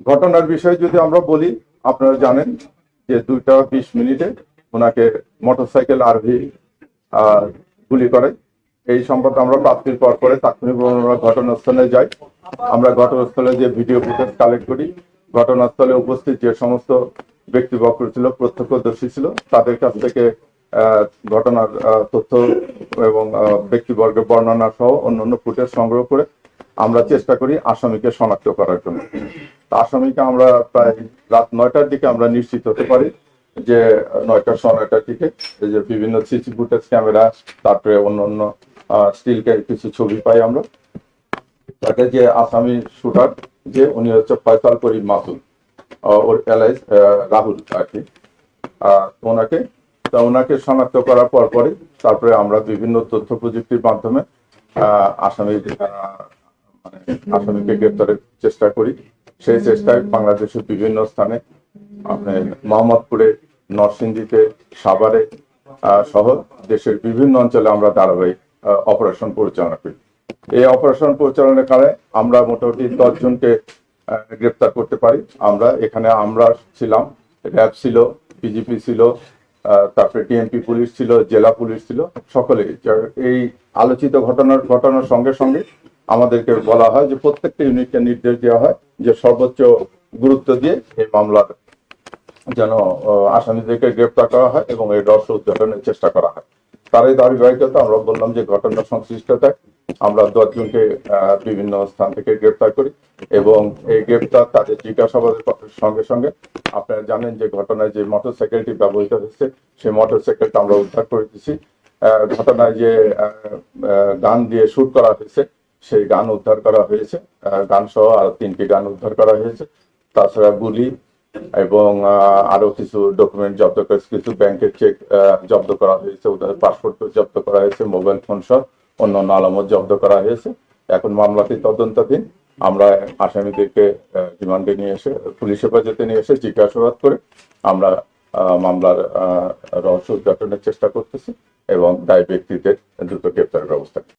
ঘটনার বিষয়ে যদি আমরা বলি আপনারা জানেন যে দুইটা বিশ মিনিটে ওনাকে মোটরসাইকেল আহ, গুলি করে। এই সম্পর্কে আমরা প্রাপ্তির পর পরে তাৎক্ষণিকভাবে আমরা ঘটনাস্থলে যাই। আমরা ঘটনাস্থলে যে ভিডিও ফুটেজ কালেক্ট করি ঘটনাস্থলে উপস্থিত যে সমস্ত ব্যক্তিবক্র ছিল প্রত্যক্ষদর্শী ছিল তাদের কাছ থেকে ঘটনার তথ্য এবং ব্যক্তিবর্গের বর্ণনা সহ অন্যান্য ফুটেজ সংগ্রহ করে আমরা চেষ্টা করি আসামিকে শনাক্ত করার জন্য। আসামিকে আমরা প্রায় রাত নয়টার দিকে আমরা নিশ্চিত হতে পারি যে নয়টা সোয়া নয়টার দিকে এই যে বিভিন্ন সিসি ফুটেজ ক্যামেরা তারপরে অন্যান্য স্টিল কিছু ছবি পাই আমরা। তাকে যে আসামি শুটার যে উনি হচ্ছে ফয়সাল করিম মাসুদ ওর এলাইস রাহুল আর কি। ওনাকে তা ওনাকে শনাক্ত করার পর পরে তারপরে আমরা বিভিন্ন তথ্য প্রযুক্তির মাধ্যমে আহ, মানে আসামিকে গ্রেপ্তারের চেষ্টা করি। সেই চেষ্টায় বাংলাদেশের বিভিন্ন স্থানে আপনার মোহাম্মদপুরে নরসিংদীতে সাভারে সহ দেশের বিভিন্ন অঞ্চলে আমরা ধারাবাহিক অপারেশন পরিচালনা করি। এই অপারেশন পরিচালনার কারণে আমরা মোটামুটি দশজনকে গ্রেপ্তার করতে পারি। আমরা এখানে আমরা ছিলাম র্যাব ছিল বিজেপি ছিল তারপরে টিএমপি পুলিশ ছিল জেলা পুলিশ ছিল সকলেই। যার- এই আলোচিত ঘটনার ঘটনার সঙ্গে সঙ্গে আমাদেরকে বলা হয় যে প্রত্যেকটা ইউনিটকে নির্দেশ দেওয়া হয় যে সর্বোচ্চ গুরুত্ব দিয়ে এই মামলার যেন আসামিদেরকে গ্রেপ্তার করা হয় এবং এই রহস্য উদ্ঘাটনের চেষ্টা করা হয়। তারই ধারাবাহিকতা আমরা বললাম যে ঘটনা সংশ্লিষ্টতায় আমরা দশজনকে বিভিন্ন স্থান থেকে গ্রেপ্তার করি এবং এই গ্রেপ্তার তাদের জিজ্ঞাসাবাদের সঙ্গে সঙ্গে আপনারা জানেন যে ঘটনায় যে মোটরসাইকেলটি ব্যবহৃত হয়েছে, সেই মোটরসাইকেলটা আমরা উদ্ধার করে দিচ্ছি ঘটনায় যে গান দিয়ে শুট করা হয়েছে সেই গান উদ্ধার করা হয়েছে। গান সহ আর তিনটি গান উদ্ধার করা হয়েছে। তাছাড়া গুলি এবং আরও কিছু ডকুমেন্ট জব্দ করেছে কিছু ব্যাংকের চেক জব্দ করা হয়েছে। পাসপোর্ট জব্দ করা হয়েছে মোবাইল ফোন সহ অন্যান্য আলামত জব্দ করা হয়েছে। এখন মামলাটি তদন্তাধীন। আমরা আসামিদেরকে রিমান্ডে নিয়ে এসে, পুলিশ হেফাজতে নিয়ে এসে জিজ্ঞাসাবাদ করে আমরা মামলার রহস্য উদ্ঘাটনের চেষ্টা করতেছি এবং দায় ব্যক্তিদের দ্রুত গ্রেপ্তারের ব্যবস্থা